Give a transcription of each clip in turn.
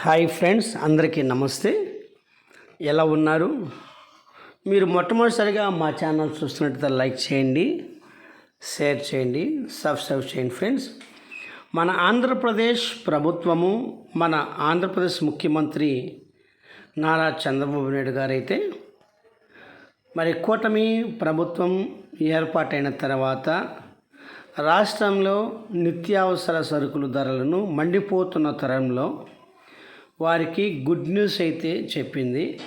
Hi friends అందరికీ నమస్తే. ఎలా ఉన్నారు? మీరు మొట్టమొదటిసారిగా మా ఛానల్ చూస్తున్నట్లయితే లైక్ చేయండి షేర్ చేయండి సబ్స్క్రైబ్ చేయండి ఫ్రెండ్స్. మన ఆంధ్రప్రదేశ్ ప్రభుత్వము మన ఆంధ్రప్రదేశ్ ముఖ్యమంత్రి నారా చంద్రబాబు నాయుడు గారైతే మరి కూటమి ప్రభుత్వం ఏర్పాటైన తర్వాత రాష్ట్రంలో నిత్యావసర సరుకుల ధరలను మండిపోతున్న తరంలో వారికి గుడ్ న్యూస్ అయితే చెప్పింది.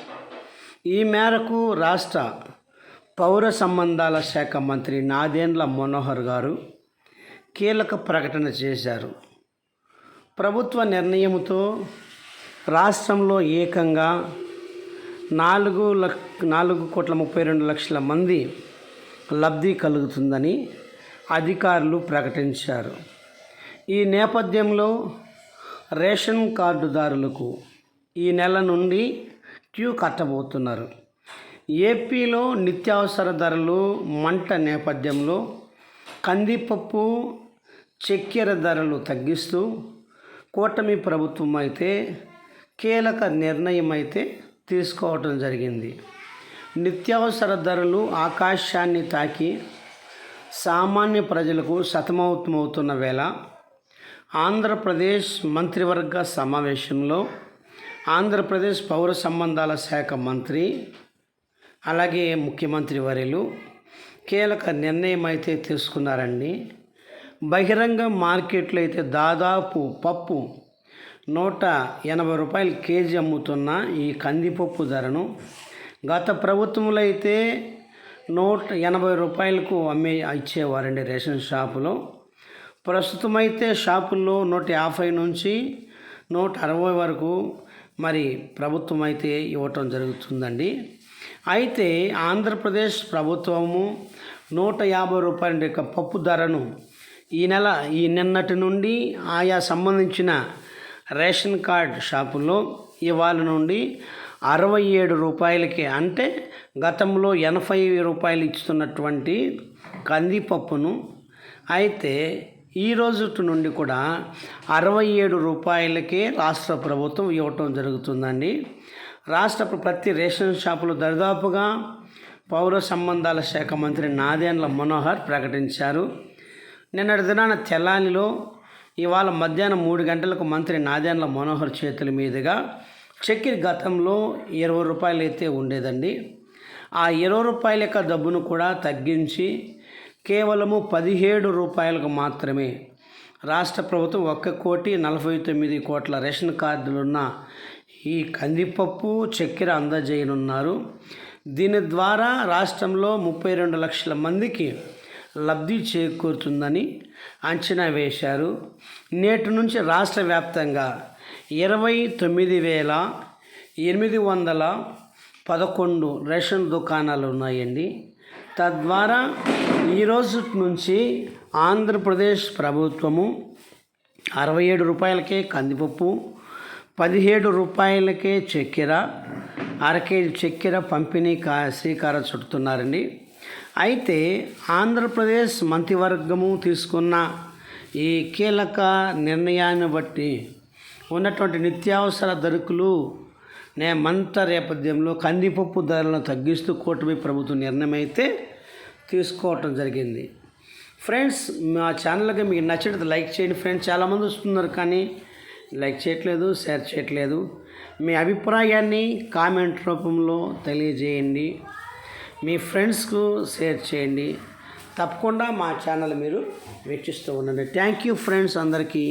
ఈ మేరకు రాష్ట్ర పౌర సంబంధాల శాఖ మంత్రి నాదేండ్ల మనోహర్ గారు కీలక ప్రకటన చేశారు. ప్రభుత్వ నిర్ణయంతో రాష్ట్రంలో ఏకంగా నాలుగు లక్ నాలుగు కోట్ల ముప్పై రెండు లక్షల మంది లబ్ధి కలుగుతుందని అధికారులు ప్రకటించారు. ఈ నేపథ్యంలో రేషన్ కార్డుదారులకు ఈ నెల నుండి క్యూ కట్టబోతున్నారు. ఏపీలో నిత్యావసర ధరలు మంట నేపథ్యంలో కందిపప్పు చక్కెర ధరలు తగ్గిస్తూ కూటమి ప్రభుత్వం అయితే కీలక నిర్ణయం అయితే తీసుకోవటం జరిగింది. నిత్యావసర ధరలు ఆకాశాన్ని తాకి సామాన్య ప్రజలకు సతమవుతమవుతున్న వేళ ఆంధ్రప్రదేశ్ మంత్రివర్గ సమావేశంలో ఆంధ్రప్రదేశ్ పౌర సంబంధాల శాఖ మంత్రి అలాగే ముఖ్యమంత్రి వర్యులు కీలక నిర్ణయం అయితే తీసుకున్నారండి. బహిరంగ మార్కెట్లో అయితే దాదాపు పప్పు నూట ఎనభై రూపాయలు కేజీ అమ్ముతున్న ఈ కందిపప్పు ధరను గత ప్రభుత్వంలో అయితే నూట ఎనభై రూపాయలకు అమ్మే ఇచ్చేవారండి రేషన్ షాపులో. ప్రస్తుతం అయితే షాపుల్లో నూట యాభై నుంచి నూట అరవై వరకు మరి ప్రభుత్వం అయితే ఇవ్వటం జరుగుతుందండి. అయితే ఆంధ్రప్రదేశ్ ప్రభుత్వము నూట యాభై రూపాయల యొక్క పప్పు ధరను ఈ నెల ఈ నిన్నటి నుండి ఆయా సంబంధించిన రేషన్ కార్డ్ షాపుల్లో ఇవాళ నుండి అరవై ఏడు రూపాయలకి అంటే గతంలో ఎనభై రూపాయలు ఇస్తున్నటువంటి కందిపప్పును అయితే ఈ రోజు నుండి కూడా అరవై ఏడు రూపాయలకే రాష్ట్ర ప్రభుత్వం ఇవ్వటం జరుగుతుందండి. రాష్ట్ర ప్రతి రేషన్ షాపులు దరిదాపుగా పౌర సంబంధాల శాఖ మంత్రి నాదేండ్ల మనోహర్ ప్రకటించారు. నిన్నటి దినాన తెల్లానిలో ఇవాళ మధ్యాహ్నం మూడు గంటలకు మంత్రి నాదేండ్ల మనోహర్ చేతుల మీదుగా చక్కెర గతంలో ఇరవై రూపాయలు అయితే ఉండేదండి. ఆ ఇరవై రూపాయల యొక్క డబ్బును కూడా తగ్గించి కేవలము పదిహేడు రూపాయలకు మాత్రమే. రాష్ట్ర ప్రభుత్వం ఒక్క కోటి నలభై తొమ్మిది కోట్ల రేషన్ కార్డులున్న ఈ కందిపప్పు చక్కెర అందజేయనున్నారు. దీని ద్వారా రాష్ట్రంలో ముప్పై రెండు లక్షల మందికి లబ్ధి చేకూరుతుందని అంచనా వేశారు. నేటి నుంచి రాష్ట్ర వ్యాప్తంగా ఇరవై తొమ్మిది వేల ఎనిమిది వందల పదకొండు రేషన్ దుకాణాలు ఉన్నాయండి. తద్వారా ఈరోజు నుంచి ఆంధ్రప్రదేశ్ ప్రభుత్వము అరవై ఏడు రూపాయలకే కందిపప్పు పదిహేడు రూపాయలకే చక్కెర అర కేజీ చక్కెర పంపిణీ కా శ్రీకారం చుడుతున్నారండి. అయితే ఆంధ్రప్రదేశ్ మంత్రివర్గము తీసుకున్న ఈ కీలక నిర్ణయాన్ని బట్టి ఉన్నటువంటి నిత్యావసర ధరకులు నేమంత నేపథ్యంలో కందిపప్పు ధరలను తగ్గిస్తూ కూటమి ప్రభుత్వం నిర్ణయం అయితే తీసుకోవటం జరిగింది. ఫ్రెండ్స్ మా ఛానల్కి మీకు నచ్చినట్టు లైక్ చేయండి ఫ్రెండ్స్. చాలామంది వస్తున్నారు కానీ లైక్ చేయట్లేదు షేర్ చేయట్లేదు. మీ అభిప్రాయాన్ని కామెంట్ రూపంలో తెలియజేయండి. మీ ఫ్రెండ్స్కు షేర్ చేయండి. తప్పకుండా మా ఛానల్ మీరు వీక్షిస్తూ ఉండండి. థ్యాంక్ యూ ఫ్రెండ్స్ అందరికీ.